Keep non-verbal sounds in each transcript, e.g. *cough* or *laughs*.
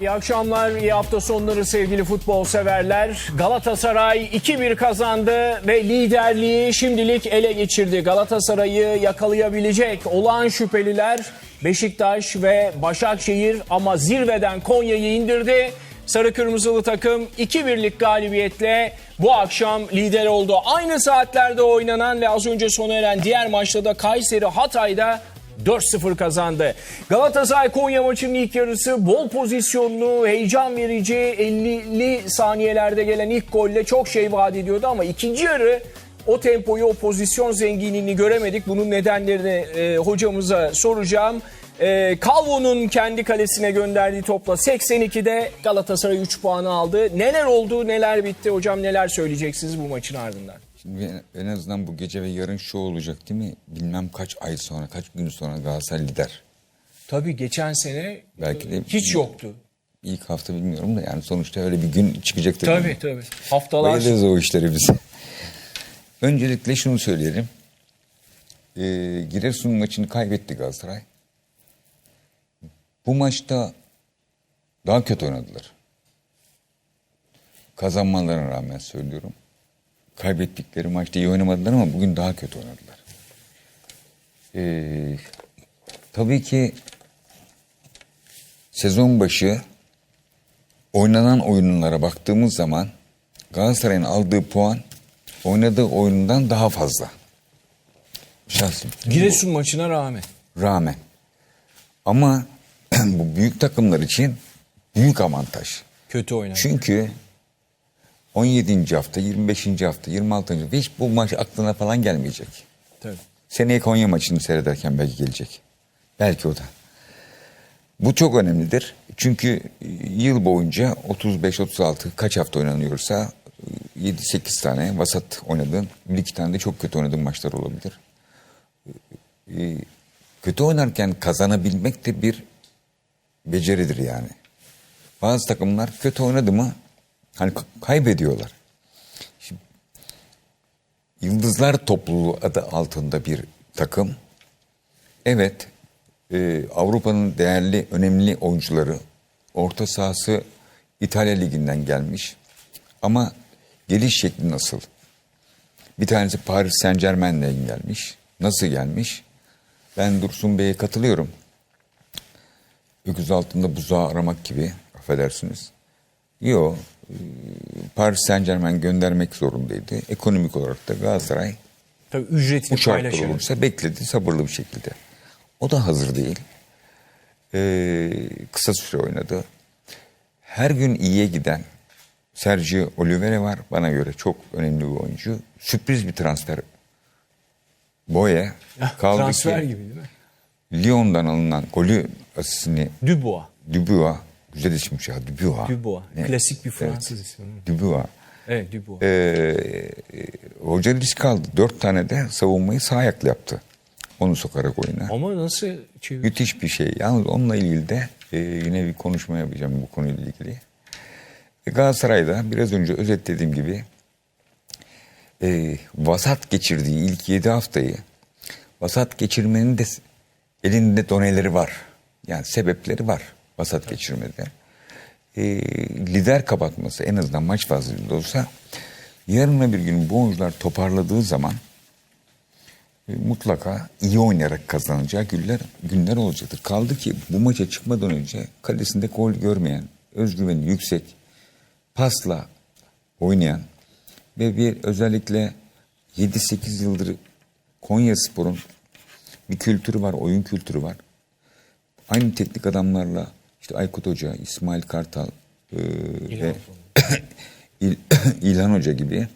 İyi akşamlar, iyi hafta sonları sevgili futbol severler. Galatasaray 2-1 kazandı ve liderliği şimdilik ele geçirdi. Galatasaray'ı yakalayabilecek olağan şüpheliler Beşiktaş ve Başakşehir ama zirveden Konya'yı indirdi. Sarı Kırmızılı takım 2-1'lik galibiyetle bu akşam lider oldu. Aynı saatlerde oynanan ve az önce sona eren diğer maçta da Kayseri Hatay'da 4-0 kazandı. Galatasaray Konya maçının ilk yarısı bol pozisyonlu, heyecan verici 50'li saniyelerde gelen ilk golle çok şey vaat ediyordu ama ikinci yarı o tempoyu, o pozisyon zenginliğini göremedik. Bunun nedenlerini e, hocamıza soracağım. E, Calvo'nun kendi kalesine gönderdiği topla 82'de Galatasaray 3 puanı aldı. Neler oldu, neler bitti? Hocam neler söyleyeceksiniz bu maçın ardından? En azından bu gece ve yarın şu olacak değil mi? Bilmem kaç ay sonra, kaç gün sonra Galatasaray lider. Tabii geçen sene Belki de hiç yoktu. ilk hafta bilmiyorum da yani sonuçta öyle bir gün çıkacaktır. Tabii tabii. Haftalar Bayılırız o işleri biz. *laughs* Öncelikle şunu söyleyelim. Ee, Giresun maçını kaybetti Galatasaray. Bu maçta daha kötü oynadılar. Kazanmalarına rağmen söylüyorum. Kaybettikleri maçta iyi oynamadılar ama bugün daha kötü oynadılar. Ee, tabii ki sezon başı oynanan oyunlara baktığımız zaman Galatasaray'ın aldığı puan oynadığı oyundan daha fazla. Şahsım. Giresun maçına rağmen. Rağmen. Ama *clears throat* bu büyük takımlar için büyük avantaj. Kötü oynadı. Çünkü 17. hafta, 25. hafta, 26. hafta hiç bu maç aklına falan gelmeyecek. Tabii. Seneye Konya maçını seyrederken belki gelecek. Belki o da. Bu çok önemlidir. Çünkü yıl boyunca 35-36 kaç hafta oynanıyorsa 7-8 tane vasat oynadığın, bir iki tane de çok kötü oynadığın maçlar olabilir. Ee, Kötü oynarken kazanabilmek de bir beceridir yani. Bazı takımlar kötü oynadı mı hani kaybediyorlar. Şimdi, Yıldızlar topluluğu adı altında bir takım. Evet, e, Avrupa'nın değerli, önemli oyuncuları, orta sahası İtalya Ligi'nden gelmiş. Ama geliş şekli nasıl? Bir tanesi Paris Saint Germain'den gelmiş. Nasıl gelmiş? Ben Dursun Bey'e katılıyorum. Öküz altında buzağı aramak gibi, affedersiniz. Yok, Paris Saint Germain göndermek zorundaydı. Ekonomik olarak da Galatasaray Tabii ücretini bu şartlar olursa bekledi sabırlı bir şekilde. O da hazır değil. Ee, kısa süre oynadı. Her gün iyiye giden Sergio Oliveira var. Bana göre çok önemli bir oyuncu. Sürpriz bir transfer. Boye. Kaldı Transfer ki gibi değil mi? Lyon'dan alınan golü asistini Dubois. Dubois. Güzel isimmiş ya Dubois. Dubois. Ne? Klasik bir Fransız ismi. Dubois. Evet Dubois. Ee, hoca risk aldı. Dört tane de savunmayı sağ ayaklı yaptı. Onu sokarak oyuna. Ama nasıl çevir? Müthiş bir şey. Yalnız onunla ilgili de e, yine bir konuşma yapacağım bu konuyla ilgili. E, Galatasaray'da biraz önce özetlediğim gibi e, vasat geçirdiği ilk 7 haftayı vasat geçirmenin de elinde doneleri var. Yani sebepleri var vasat geçirmede. E, lider kapatması en azından maç fazlalığında olsa yarın bir gün bu oyuncular toparladığı zaman e, mutlaka iyi oynayarak kazanacağı günler, günler olacaktır. Kaldı ki bu maça çıkmadan önce kalesinde gol görmeyen, özgüveni yüksek, pasla oynayan ve bir özellikle 7-8 yıldır Konya Spor'un bir kültürü var, oyun kültürü var. Aynı teknik adamlarla işte Aykut Hoca, İsmail Kartal e, ve *coughs* İl- *coughs* İlhan Hoca gibi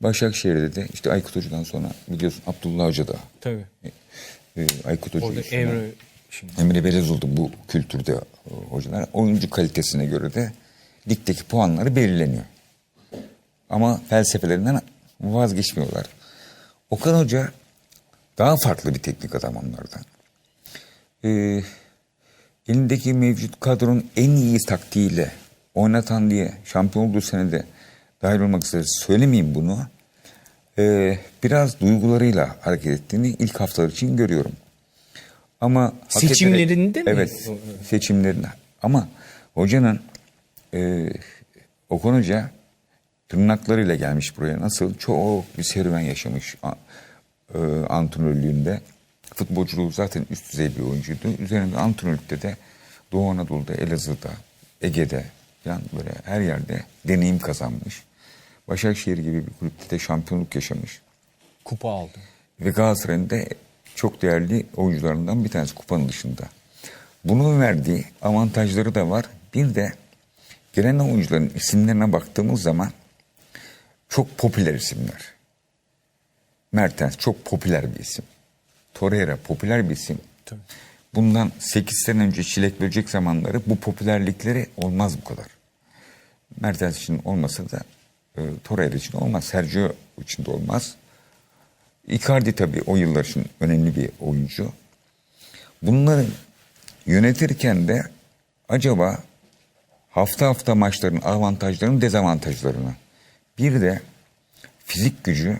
Başakşehir'de de işte Aykut Hoca'dan sonra biliyorsun Abdullah Hoca da Tabii. e, Aykut Hoca Orada Emre şimdi. Emre Belözoğlu bu kültürde e, hocalar. Oyuncu kalitesine göre de ligdeki puanları belirleniyor. Ama felsefelerinden vazgeçmiyorlar. Okan Hoca daha farklı bir teknik adam onlardan. Ee, elindeki mevcut kadronun en iyi taktiğiyle oynatan diye şampiyon olduğu senede dahil olmak üzere söylemeyeyim bunu. Ee, biraz duygularıyla hareket ettiğini ilk haftalar için görüyorum. Ama hak ederek- Seçimlerinde mi? Evet, seçimlerinde. Ama Hocanın e, Okan Hoca tırnaklarıyla gelmiş buraya. Nasıl? Çok bir serüven yaşamış e, antrenörlüğünde. Futbolculuğu zaten üst düzey bir oyuncuydu. Üzerinde antrenörlükte de Doğu Anadolu'da, Elazığ'da, Ege'de falan böyle her yerde deneyim kazanmış. Başakşehir gibi bir kulüpte de şampiyonluk yaşamış. Kupa aldı. Ve Galatasaray'ın da çok değerli oyuncularından bir tanesi kupanın dışında. Bunun verdiği avantajları da var. Bir de gelen oyuncuların isimlerine baktığımız zaman çok popüler isimler. Mertens çok popüler bir isim. Torreira popüler bir isim. Tabii. Bundan 8 sene önce çilek böcek zamanları bu popülerlikleri olmaz bu kadar. Mertens için olmasa da e, Torreira için olmaz. Sergio için de olmaz. Icardi tabii o yıllar için önemli bir oyuncu. Bunları yönetirken de acaba hafta hafta maçların avantajlarını dezavantajlarını bir de fizik gücü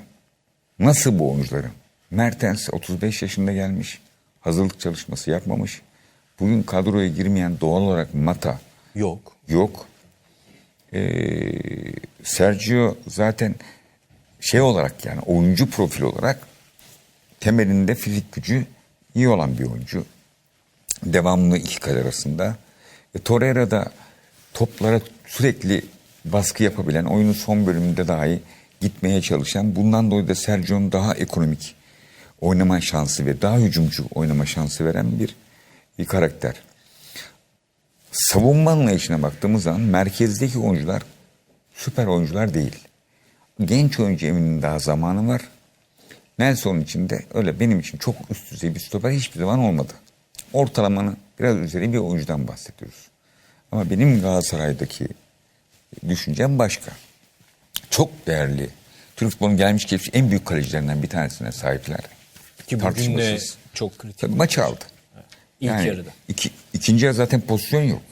nasıl bu oyuncuların? Mertens 35 yaşında gelmiş. Hazırlık çalışması yapmamış. Bugün kadroya girmeyen doğal olarak Mata Yok. yok. Ee, Sergio zaten şey olarak yani oyuncu profil olarak temelinde fizik gücü iyi olan bir oyuncu. Devamlı iki kale arasında. E, Torreira da toplara sürekli baskı yapabilen, oyunun son bölümünde dahi gitmeye çalışan, bundan dolayı da Sergio'nun daha ekonomik oynama şansı ve daha hücumcu oynama şansı veren bir, bir karakter savunma anlayışına baktığımız zaman merkezdeki oyuncular süper oyuncular değil. Genç oyuncu Emin'in daha zamanı var. Nelson için de öyle benim için çok üst düzey bir stoper hiçbir zaman olmadı. Ortalamanın biraz üzeri bir oyuncudan bahsediyoruz. Ama benim Galatasaray'daki düşüncem başka. Çok değerli. Türk futbolunun gelmiş geçmiş en büyük kalecilerinden bir tanesine sahipler. Ki bugün de çok kritik. Maçı aldı. İlk yarıda. Iki, ikinci yarı zaten pozisyon yok.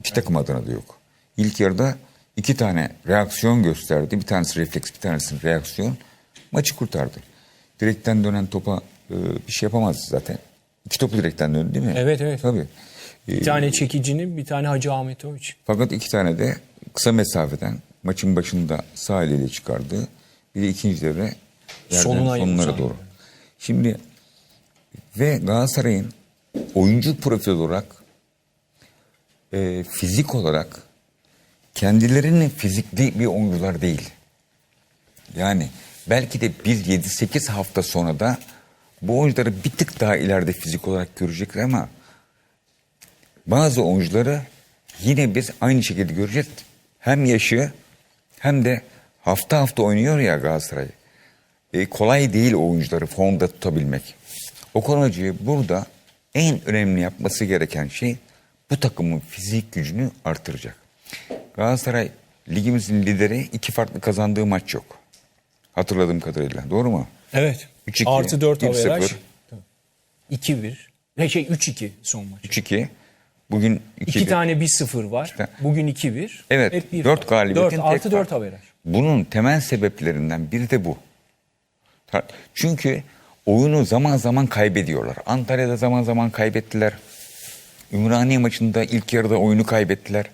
İki takım adına da yok. İlk yarıda iki tane reaksiyon gösterdi. Bir tanesi refleks, bir tanesi reaksiyon. Maçı kurtardı. Direkten dönen topa e, bir şey yapamazdı zaten. İki topu direkten döndü değil mi? Evet, evet. Tabii. E, Bir tane çekicinin bir tane Hacı Ahmetoviç. fakat iki tane de kısa mesafeden maçın başında sağ eliyle çıkardı. Bir de ikinci devre Sonuna sonlara doğru. Şimdi ve Galatasaray'ın oyuncu profil olarak e, fizik olarak kendilerinin fizikli bir oyuncular değil. Yani belki de bir 7-8 hafta sonra da bu oyuncuları bir tık daha ileride fizik olarak görecekler ama bazı oyuncuları yine biz aynı şekilde göreceğiz. Hem yaşı hem de hafta hafta oynuyor ya Galatasaray. E, kolay değil oyuncuları formda tutabilmek. Okan Hoca'yı burada en önemli yapması gereken şey bu takımın fizik gücünü artıracak. Galatasaray ligimizin lideri iki farklı kazandığı maç yok. Hatırladığım kadarıyla. Doğru mu? Evet. 3-2, Artı 4 1-0. averaj. 2-1. Ne şey 3-2 son maç. 3-2. Bugün 2 İki tane 1-0 var. tane. Bugün 2-1. Evet, Hep bir dört galibiyetin 4 artı tek 4 fark. averaj. Bunun temel sebeplerinden biri de bu. Çünkü oyunu zaman zaman kaybediyorlar. Antalya'da zaman zaman kaybettiler. Ümraniye maçında ilk yarıda oyunu kaybettiler.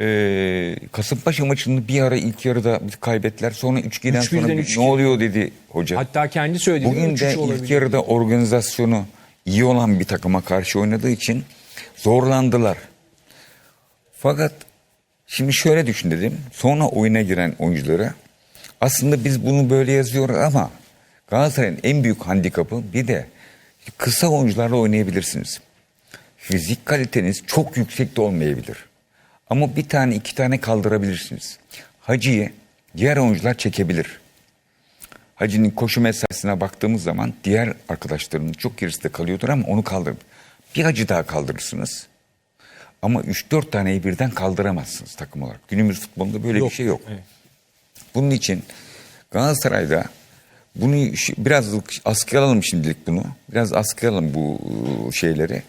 Ee, Kasımpaşa maçında bir ara ilk yarıda kaybettiler. Sonra 3-2'den sonra 3-1'den bir- 3-2. ne oluyor dedi hoca. Hatta kendi söyledi. Bugün 3-3 de ilk yarıda organizasyonu iyi olan bir takıma karşı oynadığı için zorlandılar. Fakat şimdi şöyle düşün dedim. Sonra oyuna giren oyunculara aslında biz bunu böyle yazıyoruz ama Galatasaray'ın en büyük handikapı bir de kısa oyuncularla oynayabilirsiniz. Fizik kaliteniz çok yüksek de olmayabilir. Ama bir tane iki tane kaldırabilirsiniz. Hacı'yı diğer oyuncular çekebilir. Hacı'nın koşu mesaisine baktığımız zaman diğer arkadaşlarının çok gerisinde kalıyordur ama onu kaldırır. Bir hacı daha kaldırırsınız. Ama 3-4 taneyi birden kaldıramazsınız takım olarak. Günümüz futbolunda böyle bir şey yok. Evet. Bunun için Galatasaray'da bunu biraz askıya alalım şimdilik bunu. Biraz askıya alalım bu ıı, şeyleri.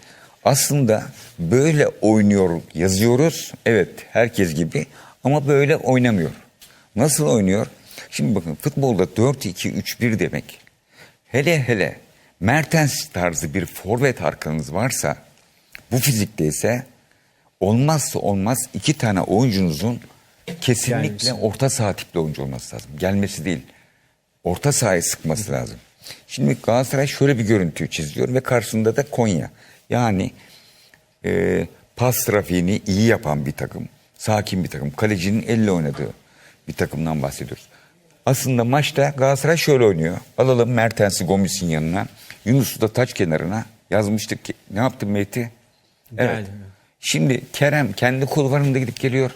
Aslında böyle oynuyor yazıyoruz. Evet herkes gibi ama böyle oynamıyor. Nasıl oynuyor? Şimdi bakın futbolda 4-2-3-1 demek. Hele hele Mertens tarzı bir forvet arkanız varsa bu fizikteyse olmazsa olmaz iki tane oyuncunuzun kesinlikle Gelmesi. orta saha tipli oyuncu olması lazım. Gelmesi değil. Orta sahaya sıkması lazım. Şimdi Galatasaray şöyle bir görüntü çiziyor ve karşısında da Konya. Yani e, pas trafiğini iyi yapan bir takım. Sakin bir takım. Kalecinin elle oynadığı bir takımdan bahsediyoruz. Aslında maçta Galatasaray şöyle oynuyor. Alalım Mertens'i Gomis'in yanına. Yunus'u da taç kenarına yazmıştık ki. Ne yaptın Mehdi? Evet. Geldi. Şimdi Kerem kendi kulvarında gidip geliyor.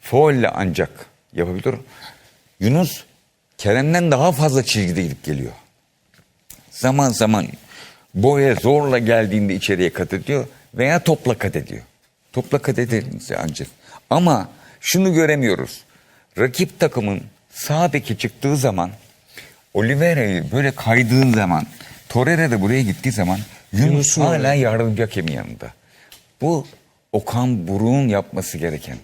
Faulle ancak yapabilir. Yunus Kerem'den daha fazla çizgide gidip geliyor. Zaman zaman boya zorla geldiğinde içeriye kat ediyor veya topla kat ediyor. Topla kat edilirse ancak. Ama şunu göremiyoruz. Rakip takımın sağ beki çıktığı zaman Oliveira'yı böyle kaydığın zaman Torreira da buraya gittiği zaman Yunus Yunus'un hala yardımcı hakemin yanında. Bu Okan Buruk'un yapması gereken.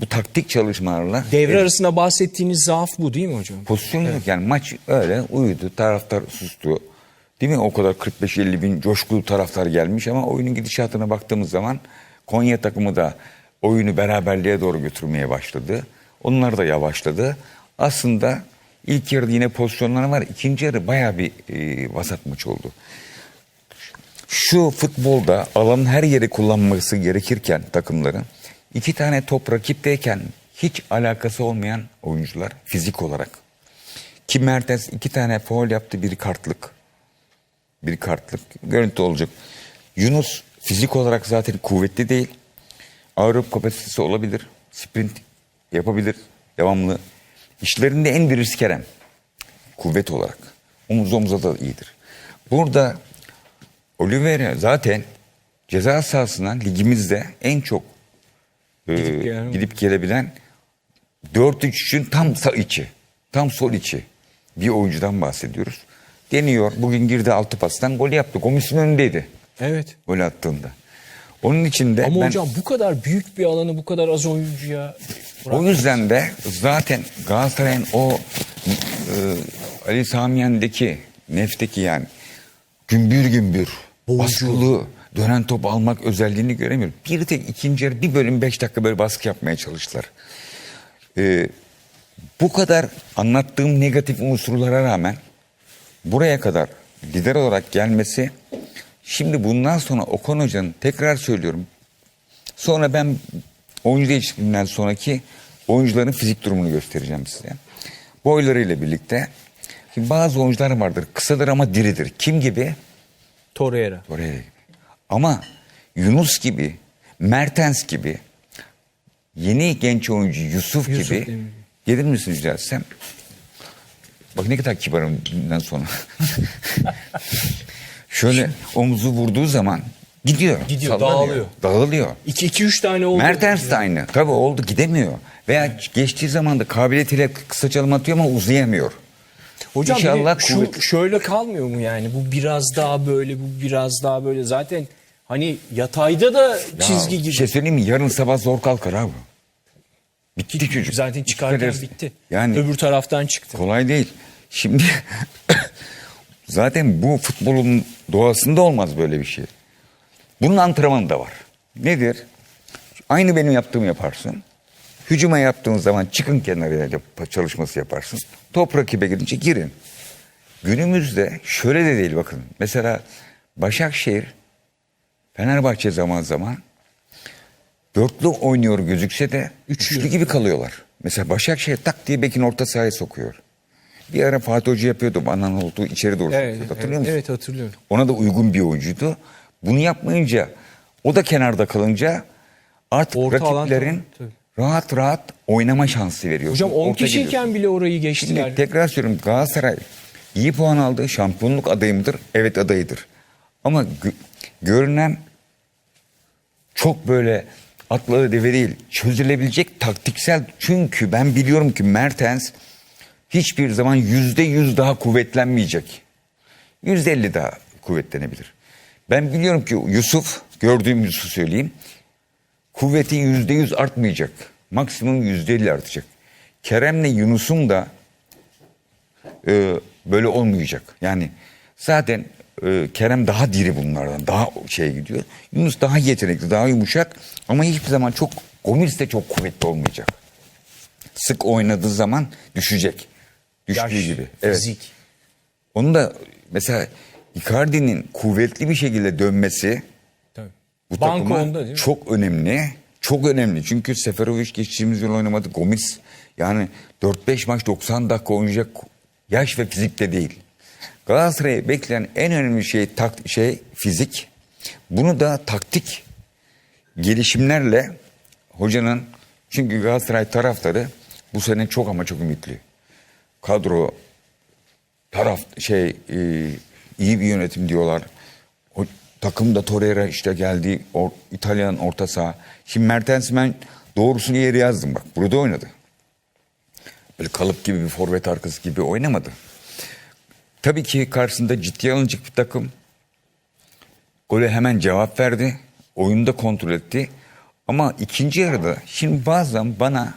Bu taktik çalışmalarla Devre arasında bahsettiğiniz zaaf bu değil mi hocam? pozisyon yok. Yani maç öyle uyudu. Taraftar sustu. Değil mi? O kadar 45-50 bin coşkulu taraftar gelmiş ama oyunun gidişatına baktığımız zaman Konya takımı da oyunu beraberliğe doğru götürmeye başladı. Onlar da yavaşladı. Aslında ilk yarıda yine pozisyonlar var. İkinci yarı bayağı bir e, vasat maç oldu. Şu futbolda alanın her yeri kullanması gerekirken takımların iki tane top rakipteyken hiç alakası olmayan oyuncular fizik olarak. Ki Mertens iki tane faul yaptı biri kartlık. Bir kartlık görüntü olacak. Yunus fizik olarak zaten kuvvetli değil. Avrupa kapasitesi olabilir. Sprint yapabilir. Devamlı. İşlerinde en birisi Kerem. Kuvvet olarak. Omuz omuza da iyidir. Burada Oliveira zaten ceza sahasından ligimizde en çok e, Gidip gelen- gidip gelebilen 4-3'ün tam sağ içi, tam sol içi bir oyuncudan bahsediyoruz. Deniyor. Bugün girdi altı pastan gol yaptı. Gomis'in önündeydi Evet. gol attığında. Onun için de Ama ben, hocam bu kadar büyük bir alanı bu kadar az oyuncuya o yüzden de zaten Galatasaray'ın o e, Ali Samiyen'deki nefteki yani gümbür gümbür Boğucu. baskılı dönen top almak özelliğini göremiyorum. Bir tek ikinci yarı bir bölüm beş dakika böyle baskı yapmaya çalıştılar. Ee, bu kadar anlattığım negatif unsurlara rağmen buraya kadar lider olarak gelmesi şimdi bundan sonra Okan Hoca'nın tekrar söylüyorum sonra ben oyuncu değişikliğinden sonraki oyuncuların fizik durumunu göstereceğim size. Boylarıyla birlikte şimdi bazı oyuncular vardır kısadır ama diridir. Kim gibi? Torreira. Gibi. Ama Yunus gibi, Mertens gibi, yeni genç oyuncu Yusuf, Yusuf gibi gelir misin rica etsem? Bak ne kadar kibarım bundan sonra. *laughs* Şöyle omuzu vurduğu zaman gidiyor. Gidiyor, sallanıyor, dağılıyor. Dağılıyor. 2-2-3 tane oldu. Mertens de aynı. Tabii oldu gidemiyor. Veya geçtiği zaman da kabiliyetiyle kısa çalım atıyor ama uzayamıyor. Hocam bir de İnşallah şu kuvvet- şöyle kalmıyor mu yani? Bu biraz daha böyle, bu biraz daha böyle. Zaten hani yatayda da çizgi gibi. Şey söyleyeyim mi? Yarın sabah zor kalkar abi. Bitti çocuk. Zaten çıkarken bitti. Yani Öbür taraftan çıktı. kolay değil. Şimdi *laughs* zaten bu futbolun doğasında olmaz böyle bir şey. Bunun antrenmanı da var. Nedir? Aynı benim yaptığımı yaparsın. Hücuma yaptığın zaman çıkın kenarına yap- çalışması yaparsın. Top rakibe gidince girin. Günümüzde şöyle de değil bakın. Mesela Başakşehir, Fenerbahçe zaman zaman dörtlü oynuyor gözükse de üçlü gibi kalıyorlar. Mesela Başakşehir tak diye bekin orta sahaya sokuyor. Bir ara Fatih Hoca yapıyordu. Banan olduğu içeri doğru Evet, sokuyordu. evet, Hatırlıyor musun? evet hatırlıyorum. Ona da uygun bir oyuncuydu. Bunu yapmayınca o da kenarda kalınca artık Orta alan rakiplerin tabii, rahat rahat oynama şansı veriyor. Hocam 10 Orta kişiyken geliyorsun. bile orayı geçtiler. Şimdi tekrar söylüyorum Galatasaray iyi puan aldı. Şampiyonluk adayı mıdır? Evet adayıdır. Ama gö- görünen çok böyle atları deve değil çözülebilecek taktiksel çünkü ben biliyorum ki Mertens hiçbir zaman yüzde yüz daha kuvvetlenmeyecek. Yüzde elli daha kuvvetlenebilir. Ben biliyorum ki Yusuf gördüğüm Yusuf'u söyleyeyim kuvveti yüzde yüz artmayacak. Maksimum yüzde elli artacak. Kerem'le Yunus'un da e, böyle olmayacak. Yani zaten e, Kerem daha diri bunlardan. Daha şey gidiyor. Yunus daha yetenekli, daha yumuşak ama hiçbir zaman çok Gomis de çok kuvvetli olmayacak. Sık oynadığı zaman düşecek. Düştüğü Yaş, gibi. Evet. fizik. Onun da mesela Icardi'nin kuvvetli bir şekilde dönmesi Tabii. bu Banko takıma onda değil mi? çok önemli. Çok önemli. Çünkü Seferovic geçtiğimiz yıl oynamadı. Gomis yani 4-5 maç 90 dakika oynayacak yaş ve fizikte değil. Galatasaray'ı bekleyen en önemli şey tak, şey fizik. Bunu da taktik gelişimlerle hocanın çünkü Galatasaray taraftarı bu sene çok ama çok ümitli. Kadro taraf şey e, iyi bir yönetim diyorlar. O takımda Torreira işte geldi o, İtalyan orta saha. Şimdi Mertens ben doğrusunu yeri yazdım bak burada oynadı. Böyle kalıp gibi bir forvet arkası gibi oynamadı. Tabii ki karşısında ciddiye alınacak bir takım. Gole hemen cevap verdi. Oyunu da kontrol etti. Ama ikinci yarıda şimdi bazen bana